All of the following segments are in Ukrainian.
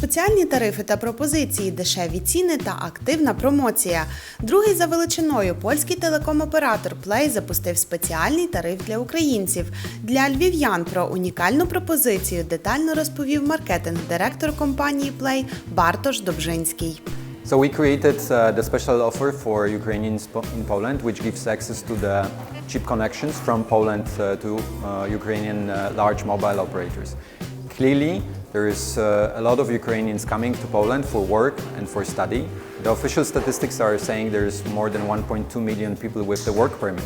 спеціальні тарифи та пропозиції, дешеві ціни та активна промоція. Другий за величиною польський телеком-оператор Play запустив спеціальний тариф для українців. Для львів'ян про унікальну пропозицію детально розповів маркетинг-директор компанії Play Бартош Добжинський. So we created uh, the special offer for Ukrainians in Poland, which gives access to the cheap connections from Poland uh, to uh, Ukrainian uh, large mobile operators. Clearly, there is uh, a lot of Ukrainians coming to Poland for work and for study. The official statistics are saying there is more than 1.2 million people with the work permit.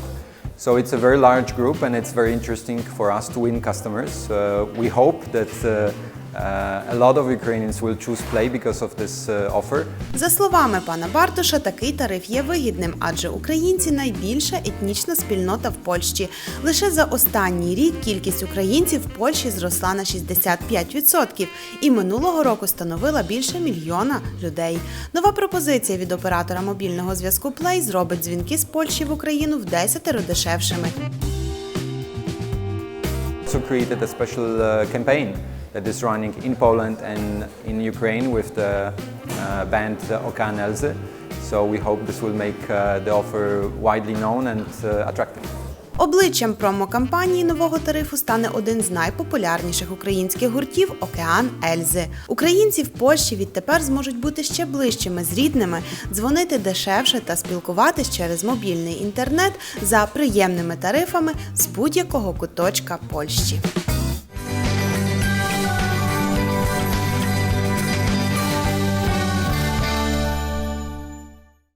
So it's a very large group and it's very interesting for us to win customers. Uh, we hope that uh, a lot of Ukrainians will choose Play because of this uh, offer. За словами пана Бартоша, такий тариф є вигідним, адже українці найбільша етнічна спільнота в Польщі. Лише за останній рік кількість українців в Польщі зросла на 65% і минулого року становила більше мільйона людей. Нова пропозиція від оператора мобільного зв'язку Play зробить дзвінки з Польщі в Україну в десятеро дешевшими. Also created a special uh, campaign that is running in Poland and in Ukraine with the uh, band Okan. So we hope this will make uh, the offer widely known and uh, attractive. Обличчям промокампанії нового тарифу стане один з найпопулярніших українських гуртів Океан Ельзи. Українці в Польщі відтепер зможуть бути ще ближчими з рідними, дзвонити дешевше та спілкуватись через мобільний інтернет за приємними тарифами з будь-якого куточка Польщі.